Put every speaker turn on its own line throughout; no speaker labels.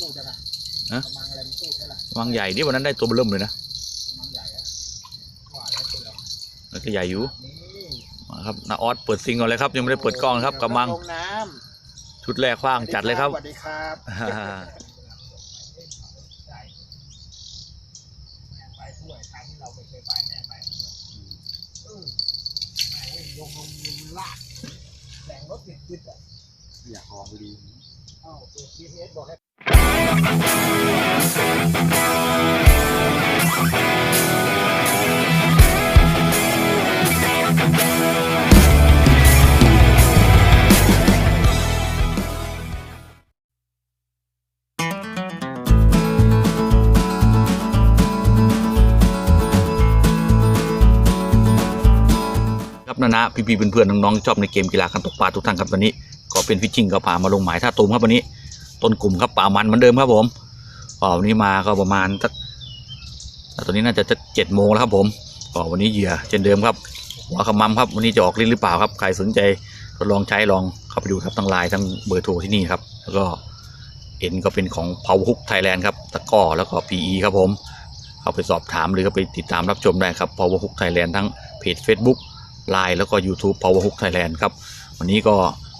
สู้จังอะ
ฮะ
กระมังอะไรมันสู้ใช่ไหม
วังใหญ่ดิวันนั้นได้ตัวเบอร์เริ่มเลยนะ
กระมังใหญ่อะว่าแล้วเสือ
แล้วก็ใหญ่อยู่
นี่
มาครับนาออสเปิดซิงก่อนเลยครับ ยังไม่ได้เปิดกล้องนะครับกำลัง
ลงน้
ชุดแรกคว้างำจัดเลยครับ
สวัสดีครับ
อ่า
ไปถ้วยทางที่เราไม่เคยไปแม่ไปเออแม่งลงลงลงลากแข่งรถติดติดอะ
อยากลองดี
เอ้าเปิด GPS บอกให้
ครับนะนะพี่ๆเพื่อนๆน้องๆชอบในเกมกีฬาการตกปลาทุกท่านครับตอนนี้ก็เป็นฟิชชิ่งก็พามาลงหมายท่าตูมครับวันนี้ ต้นกลุ่มครับป่ามันเหมือนเดิมครับผมก็วันนี้มาก็ประมาณสักตอนนี้น่าจะจะเจ็ดโมงแล้วครับผมก็วันนี้เหยื่อเช่นเดิมครับหัวขมำครับวันนี้จะออกลิ้นหรือเปล่าครับใครสนใจทดลองใช้ลองเข้าไปดูครับทั้งไลน์ทั้งเบอร์โทรที่นี่ครับแล้วก็เอ็นก็เป็นของ Power Hook Thailand ครับตะก้อแล้วก็ PE ครับผมเข้าไปสอบถามหรือเข้าไปติดตามรับชมได้ครับ Power Hook Thailand ทั้งเพจ Facebook Line แล้วก็ YouTube Power Hook Thailand ครับวันนี้ก็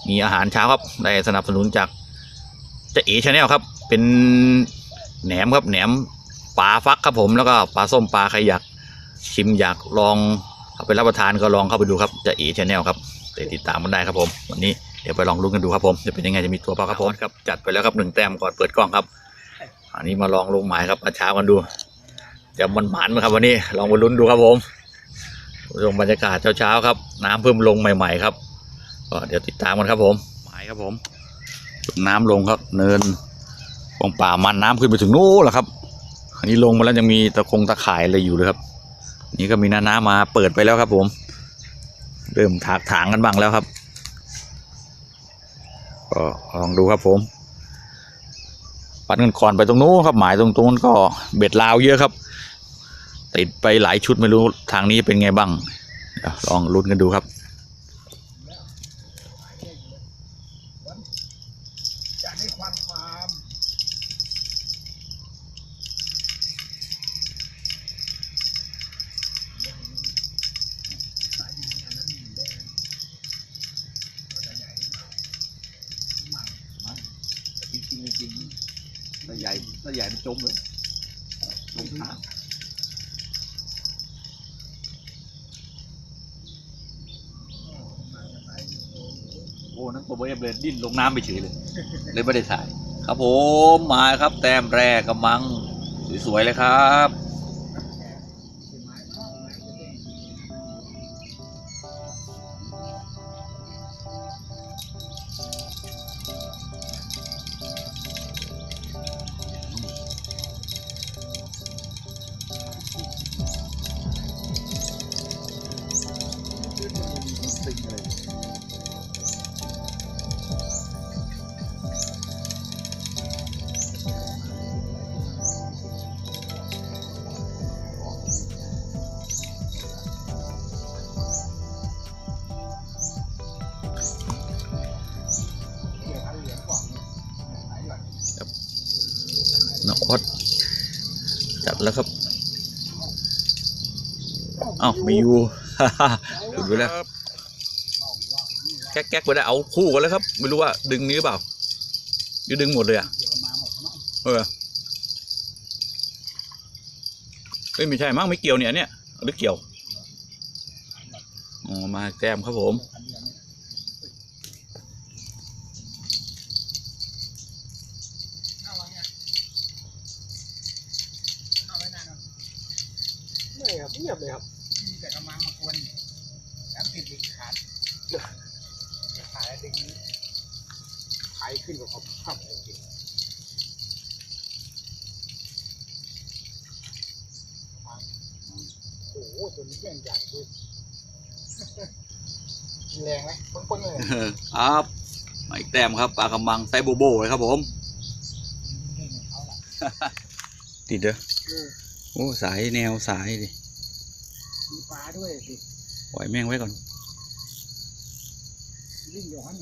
มีอาหารเช้าครับได้สนับสนุนจาก จะเอชาแนลครับ เป็นแหนมครับแหนมปลาฟักครับผมแล้วก็ปลาส้มปลาใครอยากชิมอยากลองเอาไปรับประทานก็ลองเข้าไปดูครับเจะเอชาแนลครับไปติดตามมันได้ครับผม วันนี้เดี๋ยวไปลองลุ้นกันดูครับผมจะเป็นยังไงจะมีตัวปลาครับผมครับจัดไปแล้วครับหนึ่งแต้มก่อนเปิดกล้องครับ อันนี้มาลองลงหมายครับมาเช้ากันดูจะมันหมานไหมครับวันนี้ลองมาลุ้นดูครับผมชมบรรยากาศเช้าๆครับ น้ำเพิ่มลงใหม่ ๆ ครับก็เดี๋ยวติดตามกันครับผมหมายครับผม น้ำลงครับ เนินของป่ามันน้ำขึ้นไปถึงนู้นแหละครับอันนี้ลงมาแล้วยังมีตะคงตะข่ายอะไรอยู่เลยครับ นี่ก็มีน้าน้ามาเปิดไปแล้วครับ ผม เริ่มถากถางกันบ้างแล้วครับก็ลองดูครับผม ปัดเงินก่อนไปตรงนู้นครับ หมายตรงตรงนั้นก็เบ็ดลาวเยอะครับ ติดไปหลายชุดไม่รู้ทางนี้เป็นไงบ้างลองลุ้นกันดูครับ
ใหญ่ถ้าใหญ่มันจมเลยจมทางโอ้นั่นตัวเบฟเลยดิ้นลงน้ำไปเฉยเลย เลยไม่ได้ถ่าย
ครับผมมาครับ แต้มแรกกำมัง สวยๆเลยครับ
อ้า
วมีอยู่หลุดไปแล้วแก๊กแก๊กไปได้เอาคู่กันแล้วครับ ไม่รู้ว่าดึงนี้หรือเปล่าหรือดึงหมดเลยอะ
เดี๋ยวมาหมดมั้ง
เออเอ้ยไม่ใช่มั้งไม่เกี่ยวเนี่ยเนี่ยหรือเกี่ยวอ๋อมาแต้มครับผม
อันเดียวเนี่ยเข้ามาเนี่ยเข้าไว้นานหน่อยไม่ครับเงียบเลยครับมี แต่กระมังมากวนแถมติดอีกขาดขาดแล้วดึงไถขึ้นกับเขาภาพจริงโอ้โหตัวนี้แย่งใหญ่ด้วยแรงไหมปึ้งๆเลย
ครับมาอีกแต้มครับปลากระมังไซส์โบโบเลยครับผม
นี่เขาล่ะ
ติดเด้อ
เออ
โอ้สายแนวสายดิ
มีปลา ด้วยสิ
ปล่อยแม่งไว้ก่อน
วิ่งย้อน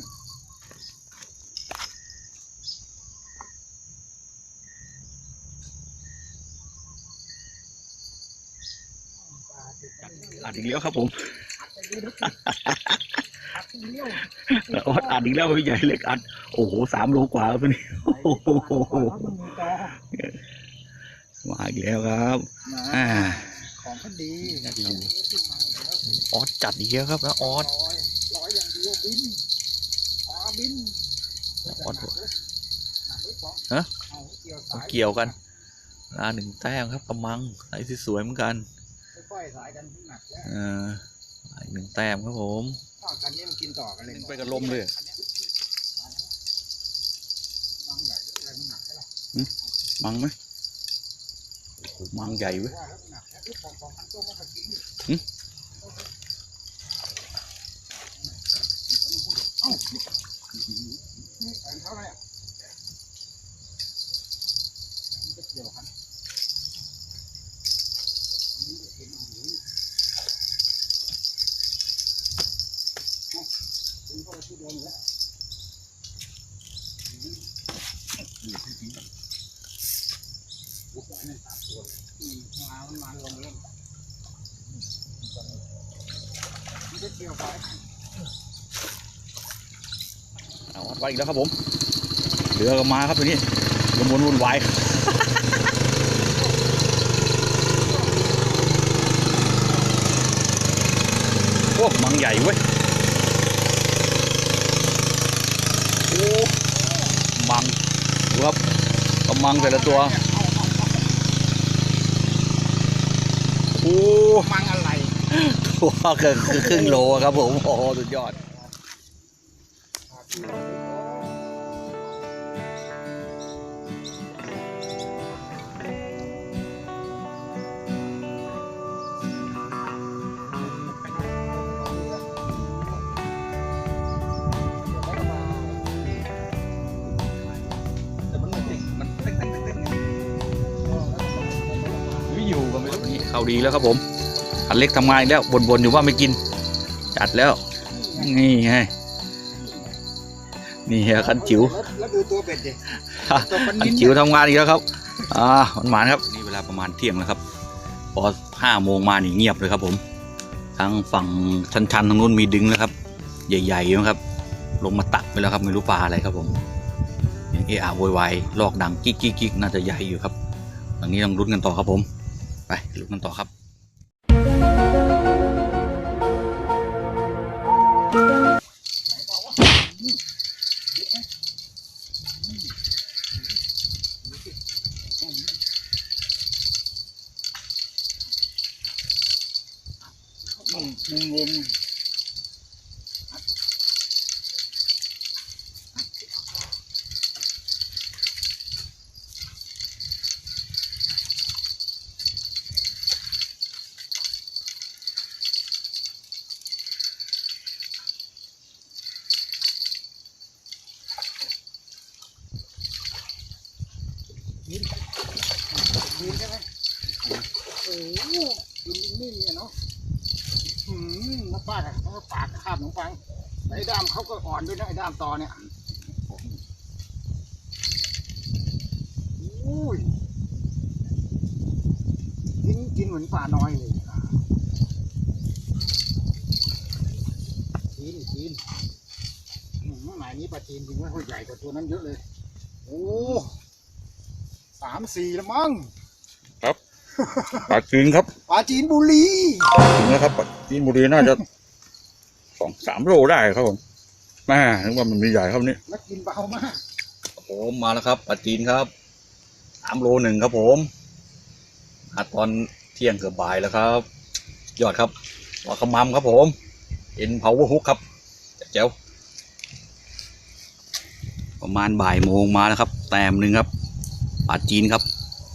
อัดอีกแล้วครับผม
อัดอี
กแล้วพี่ใหญ่เล็กอัด โอ้โหสามโลกว่าตัวนี้
มา
อีกแล้วครับ อ่า
ก็ดี
ดี
เอาขึ้นมาอีกแล้ว
ออดจัดอีกแล้วครับนะออด
ร้อยร้อยอย่างเดียวบินปลาบิน
ออด
หนักเลยหนักเลยปอ
ฮะ
เอาเกี่ยวสาย
เกี่ยวกันลาหนึ่งแต้มครับกำมังไหนที่สวยเหมือนกัน
ค่อยๆสายกันหนักแล้ว
เอออีกหนึ่งแต้มครับผม
ข้าวกันนี้มันกินต่อกันเลย
ไปกับลมเลย
บางใหญ่อะไรมันหนักใช่ไหม
มังไหมโอ้โหมังใหญ่เว้ย
ว่าแล้วมันหนักแล้วทุกของของพันตัวมันก็กิน
หึ
เอ้านี่อันเท่าไหร่อะมันจะเกี่ยวกันนี่จะกินเอาหูเอ้าถึงก็ไปที่เดิมแล้ว บุกอันนี้สามตัวเลยอืมมามันมาลงเล่นมันจะเกี่ยวไป
เอาออดไว้อีกแล้วครับผมเรือก็มาครับตัวนี้วนวนวุ่นวายโอ้มังใหญ่เว้ยโอ้มังดูครับกำมังแต่ละตัวโอ้
มังอะไร
ตัวเกินครึ่งโลครับผมโอ้โหสุดยอด
เต้นเต้นเต้นเต้นไง
ไม่อยู่กันไม่รู้เข้าดีแล้วครับผม อันเล็กทำงานอีกแล้วบนๆอยู่ว่าไม่กิน จัดแล้ว นี่ไงนี่ฮะคันจิ๋ว
แล้วดูตัวเป็ดดิตัวมัน
คัน
นิ้น
จิ๋วทำงานอีกแล้วครับอ่าหวานๆครับนี่เวลาประมาณเที่ยงแล้วครับ พอห้าโมงมานี่เงียบเลยครับผมทางฝั่งชันๆทางนู้นมีดึงแล้วครับ ใหญ่ๆนะครับ ลงมาตักไปแล้วครับไม่รู้ปลาอะไรครับผมยังเอะอะโวยวายลอกดังกิ๊กกิ๊กกิ๊กน่าจะใหญ่อยู่ครับตอนนี้ต้องลุ้นกันต่อครับผม ไปลุ้นกันต่อครับ
มุมมุม กินใช่ไหมโอ้โหกินนิ่มๆเนี่ยเนาะอืมน้ำปลาอะเขาก็ปาดคาบขนมปังไอ้ด้ามเขาก็อ่อนด้วยนะไอ้ด้ามตอเนี่ยอุ้ยกินกินเหมือนปลาน้อยเลยอะกินกินอืมหมายนี้ปลาจีนจริงว่าเขาใหญ่กว่าตัวนั้นเยอะเลย โอ้สามสี่แล้วมั้ง
ปลาจีนครับ
ปลาจีนบุรี
ถึงแล้วครับปลาจีนบุรีน่าจะ สองสามโลได้ครับผมแม่นึกว่ามันมีใหญ่ครับนี่
แล้วกินเบามาก
ผมมาแล้วครับปลาจีนครับสามโลหนึ่งครับผมอัดตอนเที่ยงเกือบบ่ายแล้วครับ ยอดครับปลาขมำครับผมเอ็นเผาฮุกครับแจ๋วประมาณบ่ายโมงมาแล้วครับ แต้มหนึ่งครับปลาจีนครับ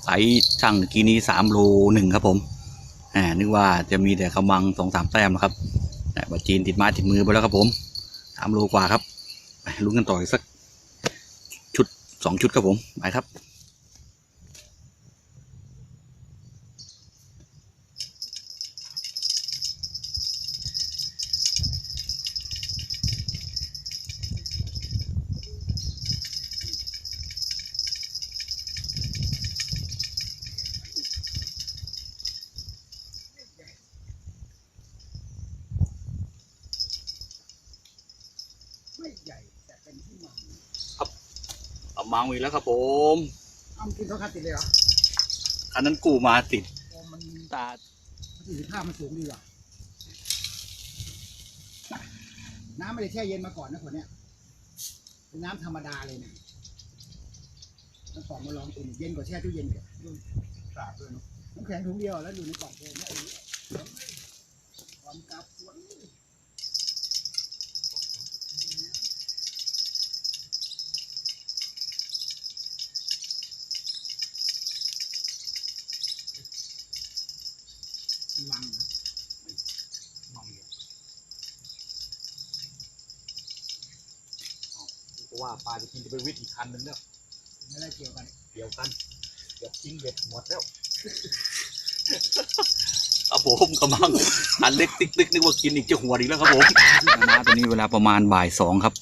ไซส์ช่างเมื่อกี้นี้สามโลหนึ่งครับผมแหมนึกว่าจะมีแต่ขมังสองสามแต้มนะครับ แต่ปลาจีนติดไม้ติดมือไปแล้วครับผมสามโลกว่าครับ ไปลุ้นกันต่ออีกสักชุดสองชุดครับผม ไปครับ กำมังมีแล้วครับผม
เอากินเขาคัดติดเลยเหรอ
อันนั้นกูมาติด
โอ้มัน
ตา
ประสิทธิภามันสูงดีว่ะน้ำไม่ได้แช่เย็นมาก่อนนะขวดเนี้ยเป็นน้ำธรรมดาเลยเนี่ยน้ำกล่องมาลองอุ่นเย็นกว่าแช่ตู้เย็นเลยสาดด้วยน้ำแข็งถุงเดียวแล้วอยู่ในกล่องโฟมเนี่ยความกับ ว่า
ปลาจะกินจะไปวิทย์อีกคันนึงแล้ว
ไม่ได้เกี่ยวกัน
เกี่ยวกันเกือบทิ้งเบ็ดหมดแล้วครับผมกำลังอันเล็กติ๊กติ๊กนึกว่ากินอีกจะหัวอีกแล้วครับผมนะตอนนี้เวลาประมาณบ่ายสองครับ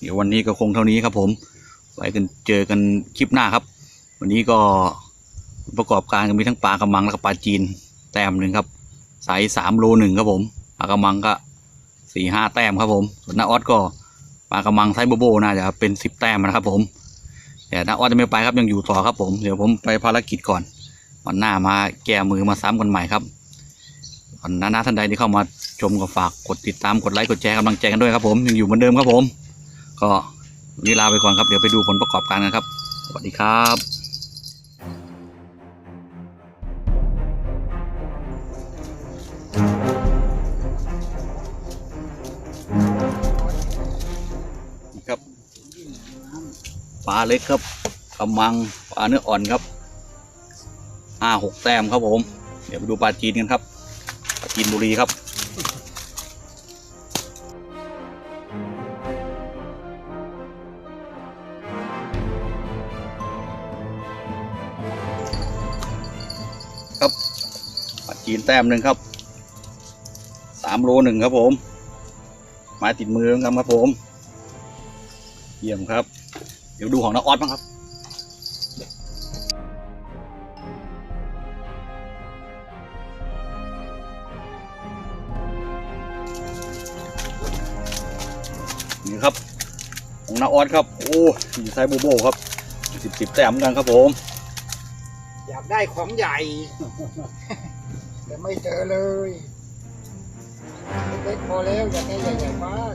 เดี๋ยววันนี้ก็คงเท่านี้ครับผม ไว้กันเจอกันคลิปหน้าครับ วันนี้ก็ประกอบการก็มีทั้งปลากระมังแล้วก็ปลาจีน แต้มหนึ่งครับไซส์สามโลหนึ่งครับผมปลากระมังก็สี่ห้าแต้มครับผมส่วนน้าออสก็ ปลากระมังไซโบโบน่าจะเป็นสิบแต้มนะครับ ผมแต่น้าออจะไม่ไปครับยังอยู่ต่อครับ ผมเดี๋ยวผมไปภารกิจก่อนวันหน้ามาแก้มือมาซ้ำกันใหม่ครับวันหน้าท่านใดที่เข้ามาชมก็ฝากกดติดตามกดไลค์กดแชร์กำลังใจกันด้วยครับผมยังอยู่เหมือนเดิมครับผม ก็วันนี้ลาไปก่อนครับเดี๋ยวไปดูผลประกอบการกันครับสวัสดีครับ เล็กครับกำมังปลาเนื้ออ่อนครับห้าหกแต้มครับผม เดี๋ยวไปดูปลาจีนกันครับปลาจีนบุรีครับครับปลาจีนแต้มหนึ่งครับสามโลหนึ่งครับผมไม้ติดมือกันครับผม เยี่ยมครับ เดี๋ยวดูของน้าออสบ้างครับนี่ครับ ของน้าออสครับ โอ้ยไซส์โบโบครับสิบสิบแต้มกันครับผม
อยากได้ของใหญ่ แต่ไม่เจอเลยเล็กพอแล้วอยากได้ใหญ่ๆมาก